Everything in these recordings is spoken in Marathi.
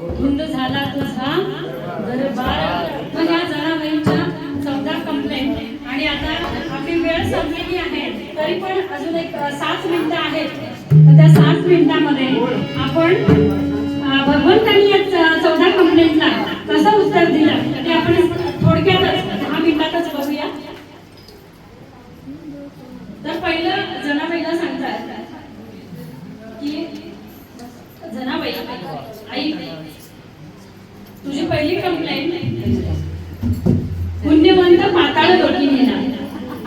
धुंद झाला तसा दरबार मग या जनाबाईंच्या चौदा कंप्लेंट आणि आता आपली वेळ संपलेली आहे. तरी पण अजून एक सात मिनिटं आहेत. त्या सात मिनिटांमध्ये आपण भगवंतांनी चौदा कंप्लेंट लागला जनाबाई आई तुझी पहिली कंप्लेंट पुण्यवंत पाताळ दोडी नेला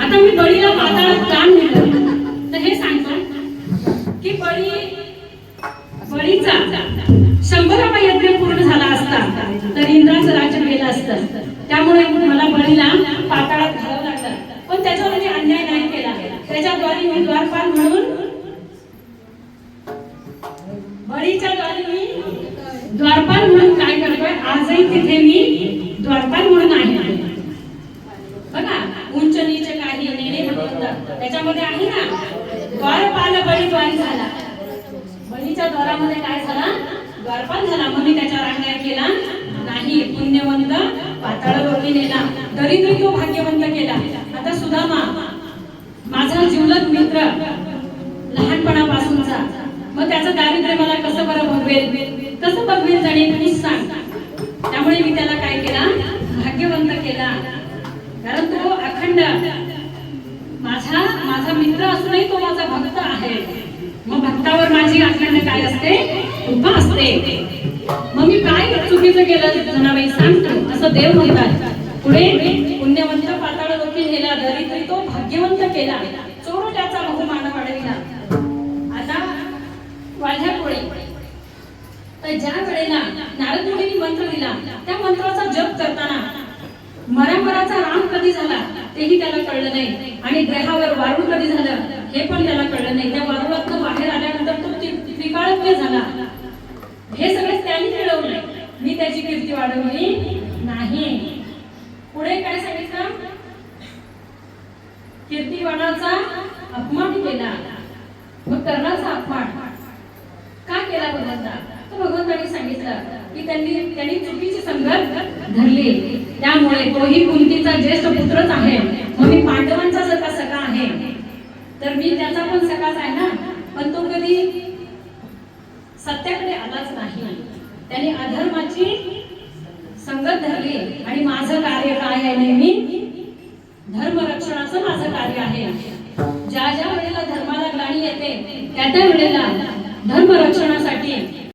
आता मी बळीला पाताळात का नेलं तर हे सांगतो की बळी बळीचा शंभरावा यज्ञ पूर्ण झाला असता तर इंद्राचं राज्य गेलं असतं. त्यामुळे मला बळीला बळीच्या काळी मी द्वारपाल म्हणून काय करतोय आजही तिथे मी द्वारपाल म्हणून आहे. बघा उंच नीच काही नेणे त्याच्यामध्ये आहे ना द्वारपाल बळी द्वारी झाला. बळीच्या द्वारामध्ये काय झाला? द्वारपाल झाला. म्हणून त्याच्यावर अन्याय केला नाही. पुण्यवंत पाताळ लोकी नेला. दरिद्र तो भाग्यवंत केला. आता सुदामा माझा जीवलग मित्र मग त्याचं दारिद्र्य मला कसं बरं भगवेल? कसं भगवेल जाणे तुम्ही सांग. त्यामुळे मी त्याला काय केला? भाग्यवंत केला. कारण तो अखंड. माझा माझा मित्र असूनही तो माझा भक्त आहे. मग भक्तावर माझी अखंड काय असते? कृपा असते. मग मी काय चुकीचं केलं? जनाबाई सांगतो असं देव म्हणतात. पुढे पुण्यवंत पाताळ लोकी नेला. तरी तो भाग्यवंत केला. तर ज्या वेळेला नारद मुनींनी मंत्र दिला त्या मंत्राचा जप करताना मरामराचा राम कधी झाला तेही त्याला कळलं नाही. आणि ग्रहावर वारुळ कधी झालं हे पण त्याला कळलं नाही. त्या वारुळातनं बाहेर आल्यानंतर तो त्रिकाळज्ञ झाला. हे सगळे त्यांनी मिळवले मी त्याची कीर्ती वाढवली नाही. पुढे काय सांगितलं? कीर्तिवाणाचा अपमान केला. मग कर्णाचा अपमान. का केला बदलता तर भगवंतांनी सांगितलं की त्यांनी त्यांनी चुकीची संगत धरली. त्यामुळे तोही कुंतीचा ज्येष्ठ पुत्रच आहे. मग मी पांडवांचा का सखा आहे तर मी त्याचा पण सखाच आहे ना. पण तो कधी सत्याकडे आलाच नाही. त्याने अधर्माची संगत धरली. आणि माझं कार्य काय आहे नेहमी? धर्म रक्षणाचं माझं कार्य आहे. ज्या ज्या वेळेला धर्माला ग्लानी येते त्या त्या वेळेला धर्म रक्षणासाठी